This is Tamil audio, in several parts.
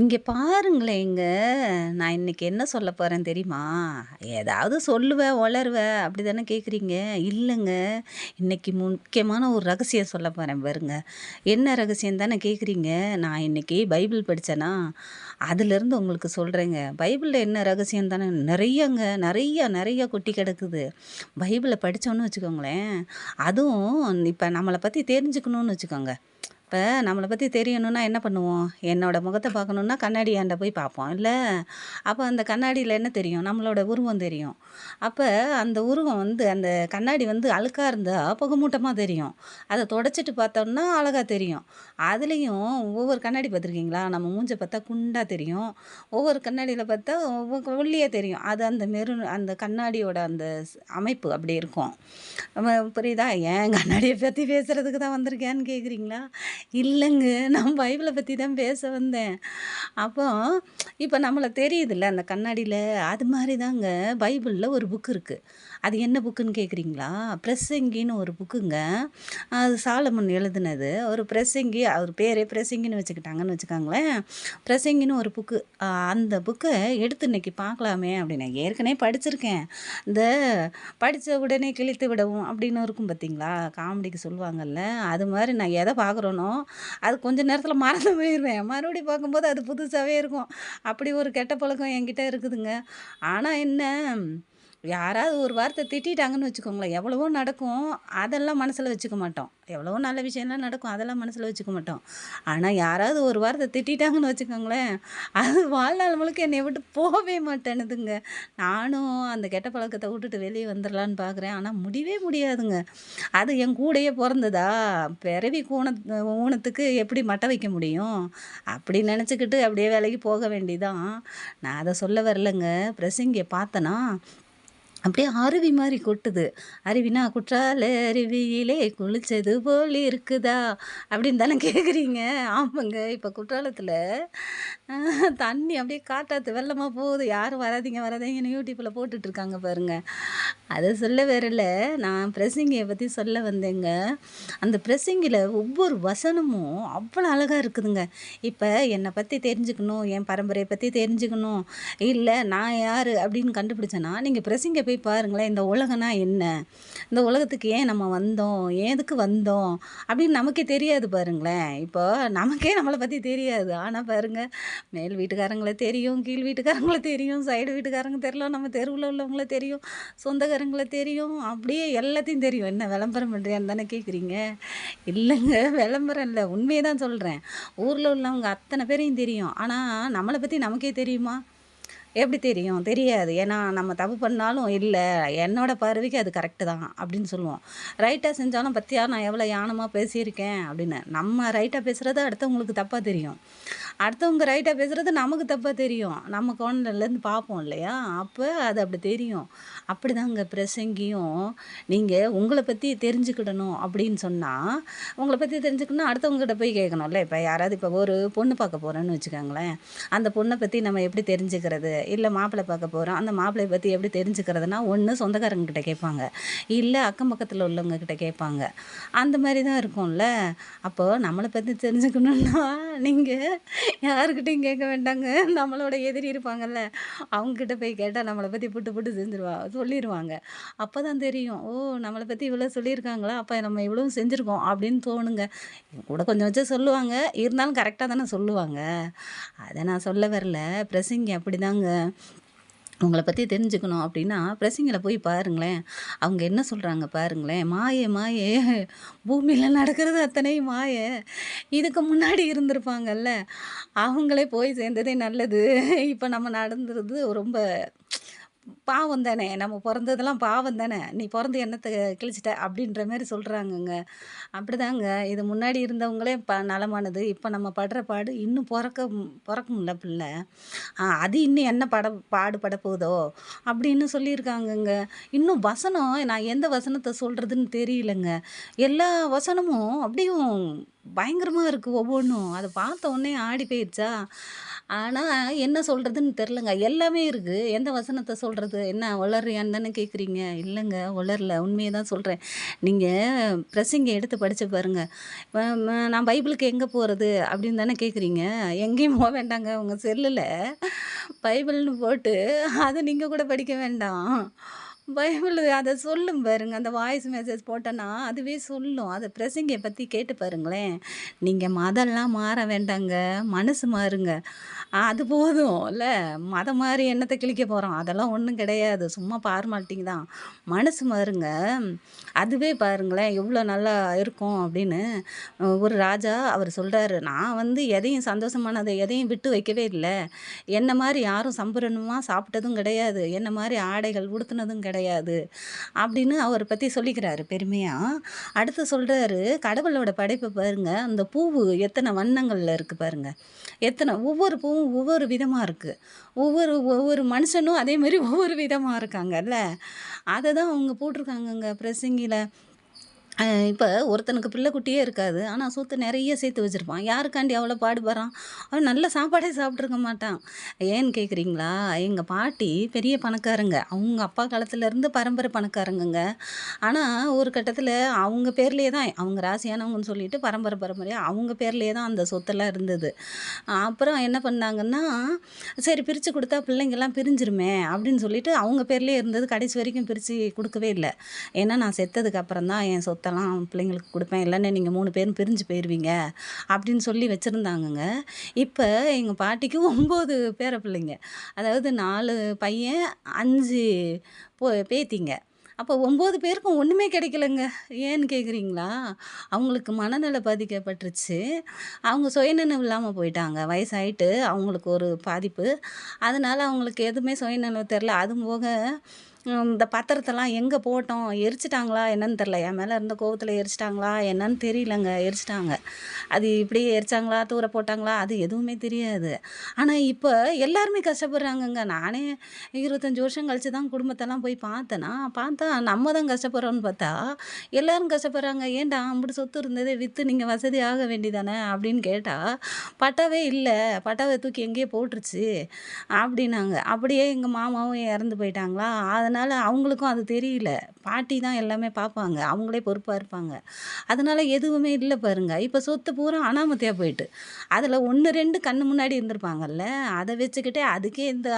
இங்கே பாருங்களேன் இங்கே நான் இன்னைக்கு என்ன சொல்ல போகிறேன் தெரியுமா? ஏதாவது சொல்லுவேன், ஒளருவேன் அப்படி தானே கேட்குறீங்க? இல்லைங்க இன்னைக்கு முக்கியமான ஒரு ரகசியம் சொல்ல போகிறேன் பாருங்க. என்ன ரகசியம் தானே கேட்குறீங்க? நான் இன்னைக்கு பைபிள் படித்தேன்னா அதுலேருந்து உங்களுக்கு சொல்கிறேங்க பைபிளில் என்ன ரகசியம் தானே நிறையங்க நிறையா நிறையா கொட்டி கிடக்குது. பைபிளை படித்தோன்னு வச்சுக்கோங்களேன், அதுவும் இப்போ நம்மளை பற்றி தெரிஞ்சுக்கணும்னு வச்சுக்கோங்க. இப்போ நம்மளை பற்றி தெரியணும்னா என்ன பண்ணுவோம்? என்னோடய முகத்தை பார்க்கணுன்னா கண்ணாடியாண்ட போய் பார்ப்போம். இல்லை அப்போ அந்த கண்ணாடியில் என்ன தெரியும்? நம்மளோட உருவம் தெரியும். அப்போ அந்த உருவம் வந்து அந்த கண்ணாடி வந்து அழுக்காக இருந்தால் புகமூட்டமாக தெரியும். அதை தொடச்சிட்டு பார்த்தோம்னா அழகாக தெரியும். அதுலேயும் ஒவ்வொரு கண்ணாடி பார்த்துருக்கீங்களா? நம்ம மூஞ்சை பார்த்தா குண்டாக தெரியும். ஒவ்வொரு கண்ணாடியில் பார்த்தா ஒவ்வொரு ஒல்லியா தெரியும். அது அந்த மெரு அந்த கண்ணாடியோட அந்த அமைப்பு அப்படி இருக்கும். நம்ம புரியுதா? ஏன் கண்ணாடியை பற்றி பேசுகிறதுக்கு தான் வந்திருக்கேன்னு கேட்குறீங்களா? இல்லைங்க நான் பைபிளை பற்றி தான் பேச வந்தேன். அப்போ இப்போ நம்மளை தெரியுதுல்ல அந்த கண்ணாடியில் அது மாதிரி தாங்க பைபிளில் ஒரு புக் இருக்குது அது என்ன புக்குன்னு கேட்குறீங்களா? பிரசங்கின்னு ஒரு புக்குங்க. அது சாலமன் எழுதுனது. ஒரு பிரசங்கி அவர் பேரே பிரசங்கின்னு வச்சுக்கிட்டாங்கன்னு வச்சுக்கோங்களேன். பிரசங்கின்னு ஒரு புக்கு. அந்த புக்கை எடுத்து இன்னைக்கு பார்க்கலாமே அப்படின்னு. ஏற்கனவே படிச்சிருக்கேன். இந்த படித்த உடனே கிழித்து விடவும் அப்படின்னு இருக்கும் பார்த்தீங்களா? காமெடிக்கு சொல்லுவாங்கல்ல. அது மாதிரி நான் எதை பார்க்குறோனோ அது கொஞ்ச நேரத்தில் மறந்து போயிடுவேன் மறுபடியும் பார்க்கும்போது அது புதுசாகவே இருக்கும். அப்படி ஒரு கெட்ட பழக்கம் என்கிட்ட இருக்குதுங்க. ஆனால் என்ன, யாராவது ஒரு வார்த்தை திட்டிட்டாங்கன்னு வச்சுக்கோங்களேன், எவ்வளவோ நடக்கும். அதெல்லாம் மனசில் வச்சுக்க மாட்டோம். எவ்வளவோ நல்ல விஷயம்லாம் நடக்கும். அதெல்லாம் மனசில் வச்சுக்க மாட்டோம். ஆனால் யாராவது ஒரு வார்த்தை திட்டிட்டாங்கன்னு வச்சுக்கோங்களேன், அது வாழ்நாள் முழுக்க என்னை விட்டு போகவே மாட்டேனுதுங்க நானும் அந்த கெட்ட பழக்கத்தை விட்டுட்டு வெளியே வந்துடலான்னு பார்க்குறேன். ஆனால் முடியவே முடியாதுங்க. அது என் கூடயே பிறந்ததா பிறவி கூண ஊனத்துக்கு எப்படி மட்டை வைக்க முடியும்? அப்படி நினச்சிக்கிட்டு அப்படியே வேலைக்கு போக வேண்டிதான் நான் அதை சொல்ல வரலங்க. பிரசங்கிய பார்த்தனா, அப்படியே அருவி மாதிரி கொட்டுது. அருவினா குற்றால அருவியிலே குளிச்சது போல் இருக்குதா? அப்படின்னு தானே கேட்குறீங்க? ஆமாங்க. இப்போ குற்றாலத்தில் தண்ணி அப்படியே காட்டாத்து வெள்ளமாக போகுது. யாரும் வராதிங்க வராதீங்கன்னு யூடியூப்பில் போட்டுட்டு இருக்காங்க அதை சொல்ல வரல. நான் பிரசிங்கியை பற்றி சொல்ல வந்தேங்க. அந்த பிரசிங்கில் ஒவ்வொரு வசனமும் அவ்வளோ அழகாக இருக்குதுங்க. இப்போ என்னை பற்றி தெரிஞ்சுக்கணும், என் பரம்பரையை பற்றி தெரிஞ்சுக்கணும், இல்லை நான் யார் அப்படின்னு கண்டுபிடிச்சேன்னா, நீங்கள் பிரசிங்கை போய் பாருங்களேன். இந்த உலகம்னா என்ன? இந்த உலகத்துக்கு ஏன் நம்ம வந்தோம்? எதுக்கு வந்தோம்? அப்படின்னு நமக்கே தெரியாது பாருங்களேன். இப்போ நமக்கே நம்மளை பற்றி தெரியாது. ஆனால் பாருங்கள் மேல் வீட்டுக்காரங்கள தெரியும், கீழ் வீட்டுக்காரங்கள தெரியும், சைடு வீட்டுக்காரங்க தெரியல நம்ம தெருவில் உள்ளவங்கள தெரியும், சொந்தக்காரங்கள தெரியும். அப்படியே எல்லாத்தையும் தெரியும். என்ன விளம்பரம் பண்ணுறியான்னு தானே கேட்குறீங்க? இல்லைங்க விளம்பரம் இல்லை உண்மையை தான் சொல்கிறேன் ஊரில் உள்ளவங்க அத்தனை பேரையும் தெரியும். ஆனால் நம்மளை பற்றி நமக்கே தெரியுமா? எப்படி தெரியும்? தெரியாது. ஏன்னா நம்ம தப்பு பண்ணாலும், இல்லை என்னோட பார்வைக்கு அது கரெக்ட்டு தான் அப்படின்னு சொல்லுவோம். ரைட்டாக செஞ்சாலும் பற்றியா நான் எவ்வளோ யானமாக பேசியிருக்கேன் அப்படின்னு. நம்ம ரைட்டாக பேசுகிறத அடுத்தவங்களுக்கு தப்பாக தெரியும். அடுத்தவங்க ரைட்டாக பேசுகிறது நமக்கு தப்பாக தெரியும். நம்ம கோணத்துலேருந்து பார்ப்போம் இல்லையா? அப்போ அது அப்படி தெரியும். அப்படிதாங்க பிரசங்கியும், நீங்கள் உங்களை பற்றி தெரிஞ்சுக்கிடணும் அப்படின்னு சொன்னால் உங்களை பற்றி தெரிஞ்சுக்கணும் அடுத்தவங்ககிட்ட போய் கேட்கணும்ல. இப்போ யாராவது இப்போ ஒரு பொண்ணு பார்க்க போகிறோன்னு வச்சுக்கோங்களேன். அந்த பொண்ணை பற்றி நம்ம எப்படி தெரிஞ்சுக்கிறது? இல்லை மாப்பிள்ளை பார்க்க போகிறோம் அந்த மாப்பிள்ளையை பற்றி எப்படி தெரிஞ்சுக்கிறதுனா, ஒன்று சொந்தக்காரங்கக்கிட்ட கேட்பாங்க. இல்லை அக்கம் பக்கத்தில் உள்ளவங்கக்கிட்ட கேட்பாங்க. அந்த மாதிரி தான் இருக்கும்ல. அப்போது நம்மளை பற்றி தெரிஞ்சுக்கணும்னா, நீங்கள் யாருக்கிட்டையும் கேட்க வேண்டாங்க. நம்மளோட எதிரி இருப்பாங்கல்ல, அவங்ககிட்ட போய் கேட்டால் நம்மளை பற்றி புட்டு புட்டு செஞ்சுருவா அப்போ தான் தெரியும். ஓ! நம்மளை பற்றி இவ்வளோ சொல்லியிருக்காங்களா? அப்போ நம்ம இவ்வளோ செஞ்சுருக்கோம் அப்படின்னு தோணுங்க. கூட கொஞ்சம் வச்சு சொல்லுவாங்க. இருந்தாலும் கரெக்டாக தானே சொல்லுவாங்க. அதை நான் சொல்ல வரல. பிரசங்கி அப்படிதாங்க. உங்களை பற்றி தெரிஞ்சுக்கணும் அப்படின்னா, பிரசிங்களை போய் பாருங்களேன். அவங்க என்ன சொல்கிறாங்க பாருங்களேன். மாயே மாயே பூமியில் நடக்கிறது அத்தனையும் மாய. இதுக்கு முன்னாடி இருந்திருப்பாங்கல்ல, அவங்களே போய் சேர்ந்ததே நல்லது. இப்போ நம்ம நடந்துருது ரொம்ப பாவம் தானே. நம்ம பிறந்ததெல்லாம் பாவம் தானே. நீ பிறந்து என்னத்த கிழிச்சிட்ட அப்படின்ற மாதிரி சொல்கிறாங்கங்க அப்படிதாங்க. இது முன்னாடி இருந்தவங்களே ப நலமானது. இப்போ நம்ம படுற பாடு இன்னும் பிறக்க பிறக்கும்ல பிள்ள. அது இன்னும் என்ன பட பாடுபட போதோ? அப்படின்னு சொல்லியிருக்காங்கங்க. இன்னும் வசனம் நான் எந்த வசனத்தை சொல்கிறதுன்னு தெரியலங்க. எல்லா வசனமும் அப்படியும் பயங்கரமாக இருக்குது ஒவ்வொன்றும் அதை பார்த்த உடனே ஆடி போயிடுச்சா ஆனால் என்ன சொல்கிறதுன்னு தெரிலங்க. எல்லாமே இருக்குது எந்த வசனத்தை சொல்கிறது என்ன உளறியான்னு தானே கேட்குறீங்க? இல்லைங்க வளரல உண்மையை தான் சொல்கிறேன் நீங்கள் பிரசங்கி எடுத்து படித்து பாருங்கள் நான் பைபிளுக்கு எங்கே போகிறது அப்படின்னு தானே கேட்குறீங்க. எங்கேயும் போக வேண்டாங்க. உங்கள் செல்லில் பைபிள்னு போட்டு அதை நீங்கள் கூட படிக்க வேண்டாம். பைபிள் அதை சொல்லும் பாருங்க. அந்த வாய்ஸ் மெசேஜ் போட்டேன்னா, அதுவே சொல்லும். அதை பிரசங்கியை பற்றி கேட்டு பாருங்களேன். நீங்கள் மதம்லாம் மாற வேண்டாங்க. மனசு மாறுங்க. அது போதும் இல்லை மதம் மாறி என்னத்தை கிழிக்க போகிறோம் அதெல்லாம் ஒன்றும் கிடையாது. சும்மா ஃபார்மாலிட்டிங் தான். மனசு மாறுங்க. அதுவே பாருங்களேன், எவ்வளோ நல்லா இருக்கும் அப்படின்னு. ஒரு ராஜா அவர் சொல்கிறாரு "நான் வந்து எதையும் சந்தோஷமானதை எதையும் விட்டு வைக்கவே இல்லை என்ன மாதிரி யாரும் சம்பூரணமா சாப்பிட்டதும் கிடையாது. என்ன மாதிரி ஆடைகள் உடுத்துனதும் கிடையாது." கிடையாது அப்படின்னு அவரை பற்றி சொல்லிக்கிறாரு பெருமையாக அடுத்து சொல்கிறாரு கடவுளோட படைப்பை பாருங்கள் அந்த பூவு எத்தனை வண்ணங்களில் இருக்குது பாருங்க. எத்தனை ஒவ்வொரு பூவும் ஒவ்வொரு விதமாக இருக்குது ஒவ்வொரு ஒவ்வொரு மனுஷனும் அதேமாரி ஒவ்வொரு விதமாக இருக்காங்கல்ல. அதை தான் அவங்க போட்டிருக்காங்கங்க பிரசங்கியில் இப்போ ஒருத்தனுக்கு பிள்ளை குட்டியே இருக்காது. ஆனால் சொத்து நிறைய சேர்த்து வச்சுருப்பான் யாருக்காண்டி அவ்வளோ பாடுபடுறான்? அவன் நல்ல சாப்பாடே சாப்பிட்ருக்க மாட்டான். ஏன்னு கேட்குறீங்களா? எங்கள் பாட்டி பெரிய பணக்காரங்க. அவங்க அப்பா காலத்துலேருந்து பரம்பரை பணக்காரங்கங்க. ஆனால் ஒரு கட்டத்தில் அவங்க பேர்லேயே தான் அவங்க ராசியானவங்கன்னு சொல்லிட்டு பரம்பரை பரம்பரையாக அவங்க பேர்லேயே தான் அந்த சொத்தெல்லாம் இருந்தது. அப்புறம் என்ன பண்ணாங்கன்னா, சரி பிரித்து கொடுத்தா பிள்ளைங்கள்லாம் பிரிஞ்சிருமே அப்படின்னு சொல்லிட்டு அவங்க பேர்லேயே இருந்தது. கடைசி வரைக்கும் பிரித்து கொடுக்கவே இல்லை ஏன்னா நான் செத்ததுக்கு அப்புறம் தான் என் சொத்தெல்லாம் பிள்ளைங்களுக்கு கொடுப்பேன் இல்லன்னா நீங்க 3 பேரும் பிரிஞ்சு போயிடுவீங்க அப்படின்னு சொல்லி வச்சுருந்தாங்கங்க இப்போ எங்கள் பாட்டிக்கு ஒம்பது பேர பிள்ளைங்க. அதாவது நாலு பையன், அஞ்சு போ பேத்திங்க. அப்போ ஒம்பது பேருக்கும் ஒன்றுமே கிடைக்கலங்க. ஏன்னு கேட்குறீங்களா? அவங்களுக்கு மனநிலை பாதிக்கப்பட்டுருச்சு. அவங்க சுயநினைவு இல்லாமல் போயிட்டாங்க. வயசாயிட்டு அவங்களுக்கு ஒரு பாதிப்பு. அதனால் அவங்களுக்கு எதுவுமே சுயநினைவு தெரில அதுவும் போக இந்த பத்திரத்தெல்லாம் எங்கே போட்டோம்? எரிச்சிட்டாங்களா என்னன்னு தெரியல. என் மேலே இருந்த கோவத்தில் எரிச்சிட்டாங்களா என்னன்னு தெரியலங்க. எரிச்சிட்டாங்க அது இப்படியே எரிச்சாங்களா? தூர போட்டாங்களா? அது எதுவுமே தெரியாது. ஆனால் இப்போ எல்லாருமே கஷ்டப்படுறாங்கங்க. நானே 25 வருஷம் கழிச்சு தான் குடும்பத்தெல்லாம் போய் பார்த்தேன்னா பார்த்தா நம்ம தான் கஷ்டப்படுறோன்னு பார்த்தா, எல்லாரும் கஷ்டப்படுறாங்க. "ஏன்டா அப்படி சொத்து இருந்ததே விற்று நீங்கள் வசதி ஆக வேண்டிதானே அப்படின்னு கேட்டால் "பட்டாவே இல்லை பட்டாவை தூக்கி எங்கேயோ போட்டுருச்சு." அப்படின்னாங்க. அப்படியே எங்கள் மாமாவும் இறந்து போயிட்டாங்களா, அதனால் அதனால் அவங்களுக்கும் அது தெரியல. பாட்டி தான் எல்லாமே பார்ப்பாங்க. அவங்களே பொறுப்பாக இருப்பாங்க. அதனால் எதுவுமே இல்லை பாருங்க. இப்போ சொத்து பூரா அனாமத்தியாக போயிட்டு. அதில் ஒன்று ரெண்டு கண்ணு முன்னாடி இருந்திருப்பாங்கல்ல, அதை வச்சுக்கிட்டே அதுக்கே இந்த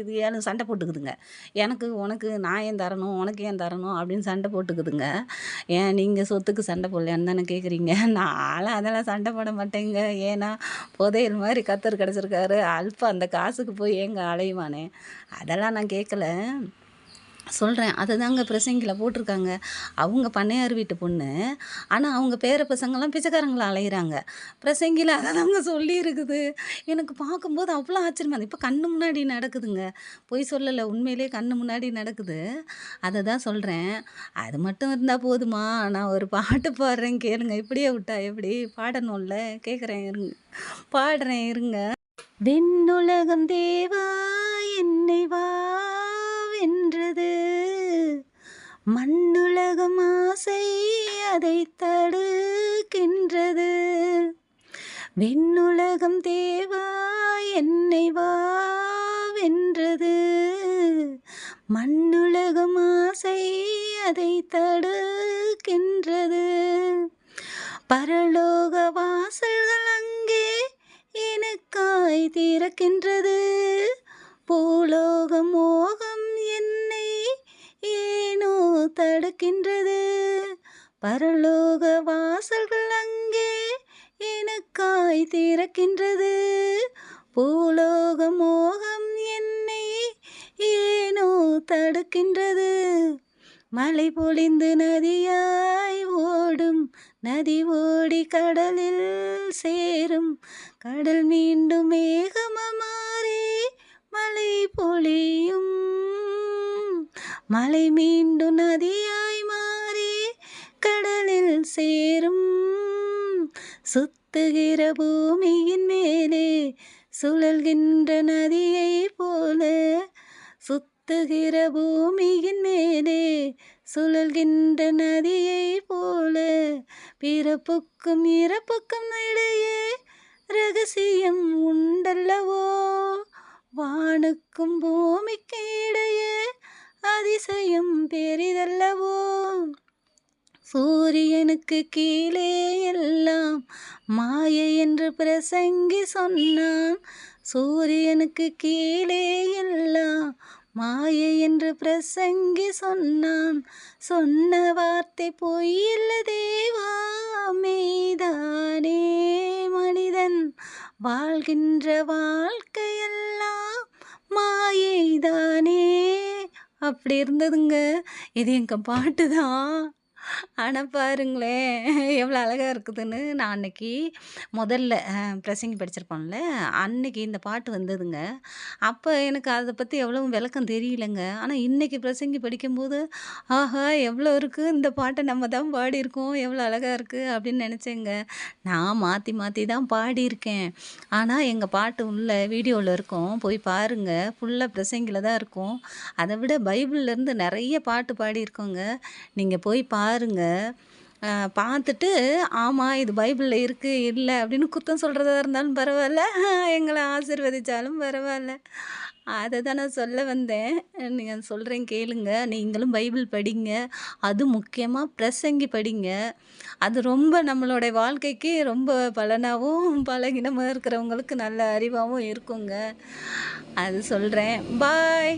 இது ஏலும் சண்டை போட்டுக்குதுங்க. எனக்கு, உனக்கு நான் ஏன் தரணும்? உனக்கு ஏன் தரணும்? அப்படின்னு சண்டை போட்டுக்குதுங்க. ஏன் நீங்கள் சொத்துக்கு சண்டை போடலையான்னு தானே கேட்குறீங்க. நான் அதெல்லாம் சண்டை போட மாட்டேங்க. ஏன்னா, புதையல் மாதிரி கத்தர் கிடச்சிருக்காரு அல்ப அந்த காசுக்கு போய் ஏங்க அலைவானே. அதெல்லாம் நான் கேட்கல. சொல்கிறேன் அதை தாங்க பிரசங்கில் போட்டிருக்காங்க. அவங்க பண்ணையார் வீட்டு பொண்ணு. ஆனால் அவங்க பேர பசங்கள்லாம் பிச்சைக்காரங்களை அலையிறாங்க. பிரசங்களை அதை தாங்க சொல்லியிருக்குது. எனக்கு பார்க்கும்போது அவ்வளோ ஆச்சரியமா இப்போ கண்ணு முன்னாடி நடக்குதுங்க. பொய் சொல்லலை உண்மையிலே கண்ணு முன்னாடி நடக்குது. அதை தான் சொல்கிறேன் அது மட்டும் இருந்தால் போதுமா? நான் ஒரு பாட்டு பாடுறேன் கேளுங்க. இப்படியே விட்டா எப்படி? பாடணும்ல. கேட்குறேன் இருங்க. பாடுறேன் இருங்க. "விண்ணுலகம் தேவா என்னை வா வென்றது. மண்ணுலகம் ஆசை அதை தடுக்கின்றது. விண்ணுலகம் தேவா என்னை வா வென்றது. மண்ணுலகம் ஆசை அதை தடுக்கின்றது. பரலோக வாசல்கள் அங்கே எனக்காய் திறக்கின்றது. பூலோக மோகம் தடுக்கின்றது. பரலோக வாசல்கள் அங்கே எனக்காய் திறக்கின்றது. பூலோக மோகம் என்னை ஏனோ தடுக்கின்றது. மலை பொழிந்து நதியாய் ஓடும். நதி ஓடி கடலில் சேரும். கடல் மீண்டும் மேகம் மலை மீண்டும் நதியாய் மாறி கடலில் சேரும். சுத்துகிற பூமியின் மேலே சுழல்கின்ற நதியை போல. சுத்துகிற பூமியின் மேலே சுழல்கின்ற நதியை போல. பிறப்புக்கும் இறப்புக்கும் இடையே ரகசியம் உண்டல்லவோ. வானுக்கும் பூமிக்கு இடையே அதிசயம் பெரிதல்லவோ? சூரியனுக்கு கீழே எல்லாம் மாயை என்று பிரசங்கி சொன்னான். சூரியனுக்கு கீழே எல்லாம் மாயை என்று பிரசங்கி சொன்னான். சொன்ன வார்த்தை பொய்யில்ல தேவா மெய்தானே மனிதன். வாழ்கின்ற வாழ்க்கையெல்லாம் மாயைதான். அப்படி இருந்ததுங்க. இது எங்கள் பாட்டு தான். ஆனால் பாருங்களேன் எவ்வளோ அழகாக இருக்குதுன்னு நான் அன்னைக்கு முதல்ல பிரசங்கி படிச்சிருப்போம்ல அன்னைக்கு இந்த பாட்டு வந்ததுங்க. அப்போ எனக்கு அதை பற்றி எவ்வளவு விளக்கம் தெரியலங்க. ஆனால் இன்னைக்கு பிரசங்கி படிக்கும்போது ஆஹா எவ்வளோ இருக்குது இந்த பாட்டை நம்ம தான் பாடியிருக்கோம் எவ்வளோ அழகாக இருக்குது அப்படின்னு நினச்சேங்க. நான் மாற்றி மாற்றி தான் பாடியிருக்கேன். ஆனால் எங்கள் பாட்டு உள்ள வீடியோவில் இருக்கும் போய் பாருங்கள் ஃபுல்லாக ப்ரெஸ்ஸிங்கில் தான் இருக்கும். அதை விட பைபிள்லேருந்து நிறைய பாட்டு பாடியிருக்கோங்க. நீங்கள் போய் பாரு பாருங்கள் பார்த்துட்டு ஆமாம் இது பைபிளில் இருக்குது இல்லை அப்படின்னு குத்தம் சொல்கிறதா இருந்தாலும் பரவாயில்ல எங்களை ஆசிர்வதித்தாலும் பரவாயில்ல அதை தான் நான் சொல்ல வந்தேன். நீங்கள் சொல்கிறேன் கேளுங்க. நீங்களும் பைபிள் படிங்க. அது முக்கியமாக பிரசங்கி படிங்க. அது ரொம்ப நம்மளுடைய வாழ்க்கைக்கு ரொம்ப பலனாகவும் பலகினமாக இருக்கிறவங்களுக்கு நல்ல அறிவாகவும் இருக்குங்க. அது சொல்கிறேன் பாய்.